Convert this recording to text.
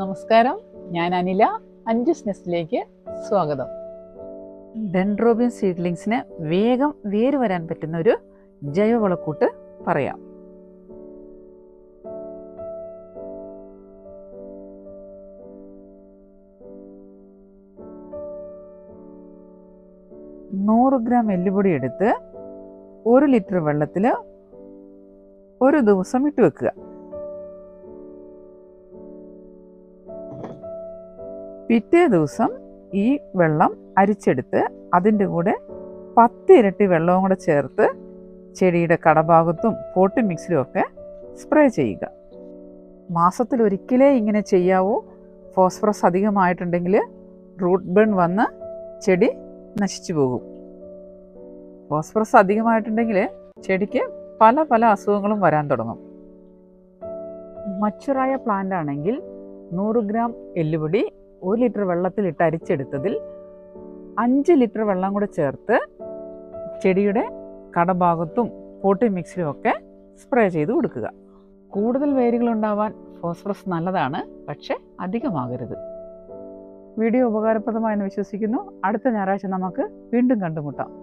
നമസ്കാരം. ഞാൻ അനില. നെസ്റ്റിലേക്ക് സ്വാഗതം. ഡെൻഡ്രോബിയൻ സീഡ്ലിങ്സിന് വേഗം വേര് വരാൻ പറ്റുന്ന ഒരു ജൈവവളക്കൂട്ട് പറയാം. നൂറ് ഗ്രാം എല്ലുപൊടി എടുത്ത് ഒരു ലിറ്റർ വെള്ളത്തിൽ ഒരു ദിവസം ഇട്ട് വെക്കുക. പിറ്റേ ദിവസം ഈ വെള്ളം അരിച്ചെടുത്ത് അതിന്റെ കൂടെ പത്തിരട്ടി വെള്ളവും കൂടെ ചേർത്ത് ചെടിയുടെ കടഭാഗത്തും പോട്ട് മിക്സിലും ഒക്കെ സ്പ്രേ ചെയ്യുക. മാസത്തിൽ ഒരിക്കലേ ഇങ്ങനെ ചെയ്യാവൂ. ഫോസ്ഫറസ് അധികമായിട്ടുണ്ടെങ്കിൽ റൂട്ട് ബേൺ വന്ന് ചെടി നശിച്ചു പോകും. ഫോസ്ഫറസ് അധികമായിട്ടുണ്ടെങ്കിൽ ചെടിക്ക് പല പല അസുഖങ്ങളും വരാൻ തുടങ്ങും. മച്ചുറായ പ്ലാന്റ് ആണെങ്കിൽ നൂറ് ഗ്രാം എല്ലുപൊടി ഒരു ലിറ്റർ വെള്ളത്തിലിട്ട് അരിച്ചെടുത്തതിൽ അഞ്ച് ലിറ്റർ വെള്ളം കൂടെ ചേർത്ത് ചെടിയുടെ കടഭാഗത്തും പോട്ടി മിക്സിലും ഒക്കെ സ്പ്രേ ചെയ്ത് കൊടുക്കുക. കൂടുതൽ വേരുകൾ ഉണ്ടാവാൻ ഫോസ്ഫറസ് നല്ലതാണ് പക്ഷേ അധികമാകരുത്. വീഡിയോ ഉപകാരപ്രദമായെന്ന് വിശ്വസിക്കുന്നു. അടുത്ത ഞായറാഴ്ച നമുക്ക് വീണ്ടും കണ്ടുമുട്ടാം.